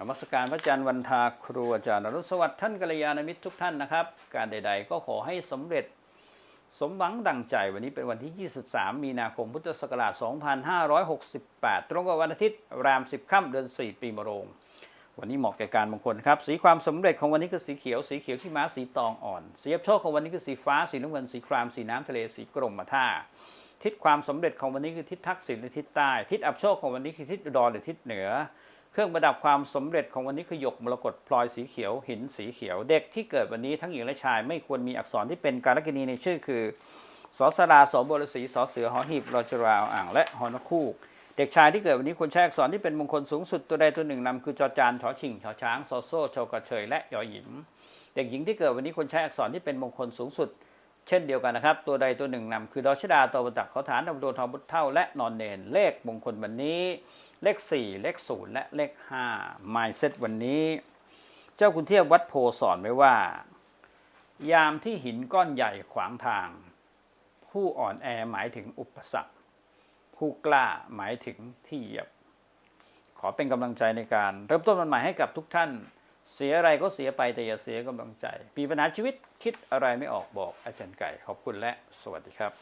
นมัสการพระอาจารย์วันทาครูอาจารย์อรุสวัสดิ์ท่านกัลยาณมิตรทุกท่านนะครับ การใด ๆ ก็ขอให้สำเร็จสมหวังดังใจวันนี้เป็นวันที่ 23 มีนาคมพุทธศักราช 2568 ตรงกับวันอาทิตย์ราม 10 ค่ำเดือน 4 ปีมะโรง วันนี้เหมาะแก่การมงคลครับ สีความสำเร็จของวันนี้คือสีเขียว สีเขียวขี้ม้าสีตองอ่อน สีอับโชคของวันนี้คือสีฟ้า สีน้ำเงิน สีคราม สีน้ำทะเล สีกรมท่า ทิศความสำเร็จของวันนี้คือทิศทักษิณหรือทิศใต้ ทิศอับโชคของวันนี้คือทิศอุดรหรือทิศเหนือ เครื่องประดับความสำเร็จของวันนี้คือหยกมรกตพลอยสีเขียว หินสีเขียว เด็กที่เกิดวันนี้ทั้งหญิงและชาย ไม่ควรมีอักษรที่เป็นการกินีในชื่อคือสอสราสอบรสีสอเสือหอหีบรอจราวอ่างและหอนคู่เด็กชายที่เกิดวันนี้ควรใช้อักษรที่เป็นมงคลสูงสุดตัวใดตัวหนึ่งนำคือจอจานชอชิงชอช้างซอโซ่ชอกระเชยและยอหยิมเด็กหญิงที่เกิดวันนี้ควรใช้อักษรที่เป็นมงคลสูงสุด เช่นเดียวกันนะครับ ตัวใดตัวหนึ่งนำคือดอชดาตัวบตักขอฐานดำดวงทองบุตรเท่าและนอนเนนเลขมงคลวันนี้ เลข 4 เลข 0 และเลข5ไมเซตวันนี้ เจ้าคุณเทียบวัดโพสอนไว้ว่า ยามที่หินก้อนใหญ่ขวางทาง ผู้อ่อนแอหมายถึงอุปสรรค ผู้กล้าหมายถึงที่เหยียบ ขอเป็นกำลังใจในการ เริ่มต้นวันใหม่ให้กับทุกท่าน เสียอะไรก็เสียไปแต่อย่าเสียกำลังใจ มีปัญหาชีวิตคิดอะไรไม่ออกบอกอาจารย์ไก่ ขอบคุณและสวัสดีครับ